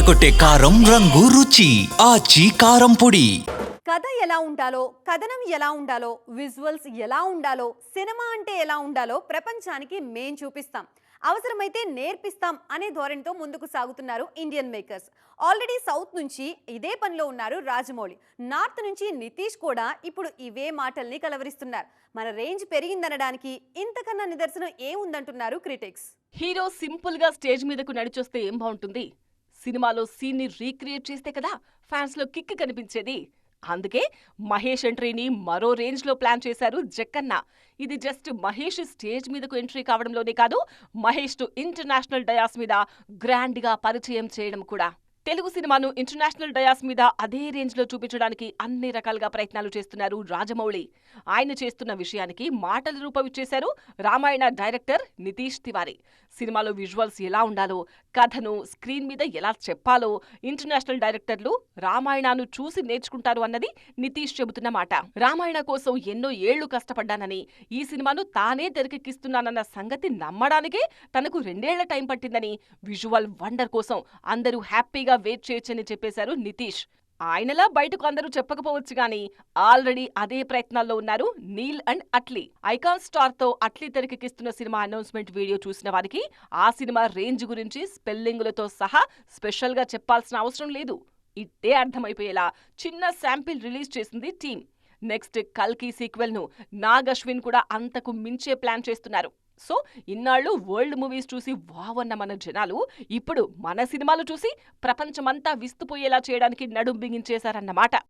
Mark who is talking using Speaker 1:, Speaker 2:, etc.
Speaker 1: అదరకొట్టే కారం రంగు రుచి ఆచి కారం పొడి.
Speaker 2: కథ ఎలా ఉండాలో కథనం ఎలా ఉండాలో విజువల్స్ ఎలా ఉండాలో సినిమా అంటే ఎలా ఉండాలో ప్రపంచానికి మేం చూపిస్తాం. అవసరమైతే నేర్పిస్తాం అనే ధోరణితో ముందుకు సాగుతున్నారు ఇండియన్ మేకర్స్. ఆల్రెడీ సౌత్ నుంచి ఇదే పనిలో ఉన్నారు రాజమౌళి. నార్త్ నుంచి నితీష్ కూడా ఇప్పుడు ఇవే మాటల్ని కలవరిస్తున్నారు. మన రేంజ్ పెరిగిందనడానికి ఇంతకన్నా నిదర్శనం ఏముందంటున్నారు క్రిటిక్స్?
Speaker 3: హీరో సింపుల్గా స్టేజ్ మీదకు నడిచొస్తే ఏం బాగుంటుంది? సినిమాలో సీన్ని రీక్రియేట్ చేస్తే కదా ఫ్యాన్స్లో కిక్ కనిపించేది. అందుకే మహేష్ ఎంట్రీని మరో రేంజ్లో ప్లాన్ చేశారు జక్కన్న. ఇది జస్ట్ మహేష్ స్టేజ్ మీదకు ఎంట్రీ కావడంలోనే కాదు మహేష్ టు ఇంటర్నేషనల్ డయాస్ మీద గ్రాండ్గా పరిచయం చేయడం కూడా. తెలుగు సినిమాను ఇంటర్నేషనల్ డయాస్ మీద అదే రేంజ్లో చూపించడానికి అన్ని రకాలుగా ప్రయత్నాలు చేస్తున్నారు రాజమౌళి. ఆయన చేస్తున్న విషయానికి మాటల రూపమిచ్చేశారు రామాయణ డైరెక్టర్ నితీష్ తివారీ. సినిమాలో విజువల్స్ ఎలా ఉండాలో కథను స్క్రీన్ మీద ఎలా చెప్పాలో ఇంటర్నేషనల్ డైరెక్టర్లు రామాయణాను చూసి నేర్చుకుంటారు అన్నది నితీష్ చెబుతున్న మాట. రామాయణ కోసం ఎన్నో ఏళ్ళు కష్టపడ్డానని ఈ సినిమాను తానే తెరకెక్కిస్తున్నానన్న సంగతి నమ్మడానికే తనకు రెండేళ్ళ టైం పట్టిందని విజువల్ వండర్ కోసం అందరూ హ్యాపీగా వెయిట్ చేయొచ్చని చెప్పేశారు నితీష్. ఆయనలా బయటకు అందరూ చెప్పకపోవచ్చు గాని ఆల్రెడీ అదే ప్రయత్నాల్లో ఉన్నారు నీల్ అండ్ అట్లీ. ఐకాన్ స్టార్తో అట్లీ తెరకెక్కిస్తున్న సినిమా అనౌన్స్మెంట్ వీడియో చూసిన వారికి ఆ సినిమా రేంజ్ గురించి స్పెల్లింగులతో సహా స్పెషల్గా చెప్పాల్సిన అవసరం లేదు. ఇట్టే అర్థమైపోయేలా చిన్న శాంపిల్ రిలీజ్ చేసింది టీం నెక్స్ట్ కల్కి సీక్వెల్ను నాగ్ అశ్విన్ కూడా అంతకు మించే ప్లాన్ చేస్తున్నారు. సో ఇన్నాళ్ళు వరల్డ్ మూవీస్ చూసి వావ్ మన జనాలు ఇప్పుడు మన సినిమాలు చూసి ప్రపంచమంతా విస్తుపోయేలా చేయడానికి నడుం బిగించేశారన్నమాట.